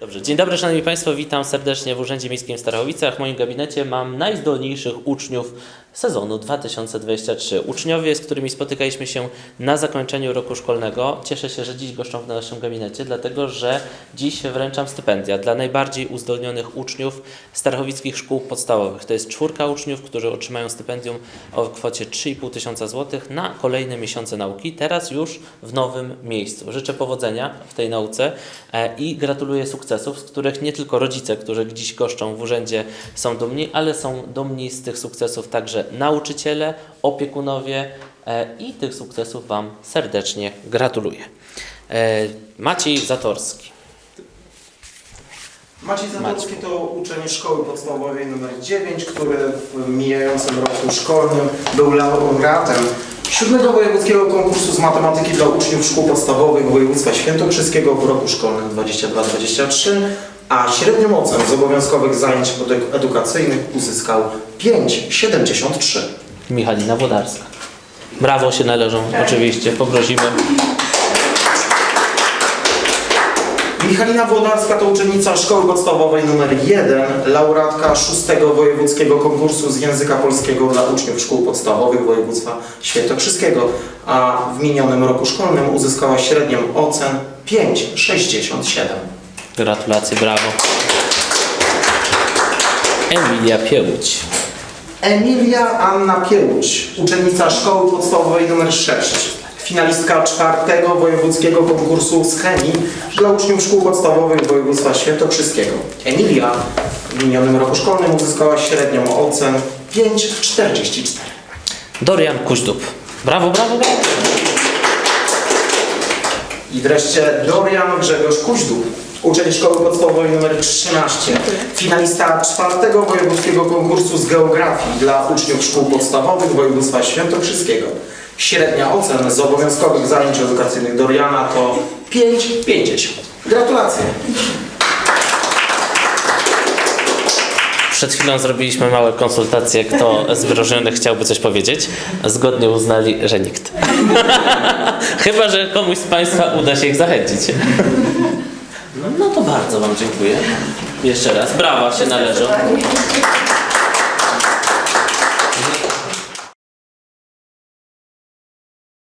Dobrze, dzień dobry Szanowni Państwo, witam serdecznie w Urzędzie Miejskim w Starachowicach. W moim gabinecie mam najzdolniejszych uczniów sezonu 2023. Uczniowie, z którymi spotykaliśmy się na zakończeniu roku szkolnego. Cieszę się, że dziś goszczą w naszym gabinecie, dlatego że dziś wręczam stypendia dla najbardziej uzdolnionych uczniów starachowickich szkół podstawowych. To jest czwórka uczniów, którzy otrzymają stypendium o kwocie 3,5 tysiąca złotych na kolejne miesiące nauki, teraz już w nowym miejscu. Życzę powodzenia w tej nauce e, i gratuluję sukcesów, z których nie tylko rodzice, którzy dziś goszczą w urzędzie są dumni, ale są dumni z tych sukcesów także nauczyciele, opiekunowie e, i tych sukcesów Wam serdecznie gratuluję. E, Maciej Zatorski. Maciej Zatorski to uczeń szkoły podstawowej nr 9, który w mijającym roku szkolnym był laureatem siódmego wojewódzkiego konkursu z matematyki dla uczniów szkół podstawowych województwa świętokrzyskiego w roku szkolnym 22-23, a średnią ocenę z obowiązkowych zajęć edu- edukacyjnych uzyskał 5,73. Michalina Włodarska. Brawo się należą, oczywiście, poprosimy. Michalina Włodarska to uczennica szkoły podstawowej nr 1, laureatka szóstego wojewódzkiego konkursu z języka polskiego dla uczniów szkół podstawowych województwa świętokrzyskiego, a w minionym roku szkolnym uzyskała średnią ocen 5,67. Gratulacje, brawo. Emilia Piełuć. Emilia Anna Piełuć, uczennica szkoły podstawowej nr 6, finalistka czwartego wojewódzkiego konkursu z chemii dla uczniów szkół podstawowych województwa świętokrzyskiego. Emilia w minionym roku szkolnym uzyskała średnią ocen 5,44. Dorian Kuźdub. Brawo, brawo, brawo. I wreszcie Dorian Grzegorz Kuźdub, uczeń szkoły podstawowej nr 13, finalista czwartego wojewódzkiego konkursu z geografii dla uczniów szkół podstawowych województwa świętokrzyskiego. Średnia ocen z obowiązkowych zajęć edukacyjnych Doriana to 5,50. Gratulacje! Przed chwilą zrobiliśmy małe konsultacje, kto z wyróżnionych chciałby coś powiedzieć. Zgodnie uznali, że nikt. Chyba, że komuś z Państwa uda się ich zachęcić. No, no to bardzo Wam dziękuję. Jeszcze raz. Brawa się należą.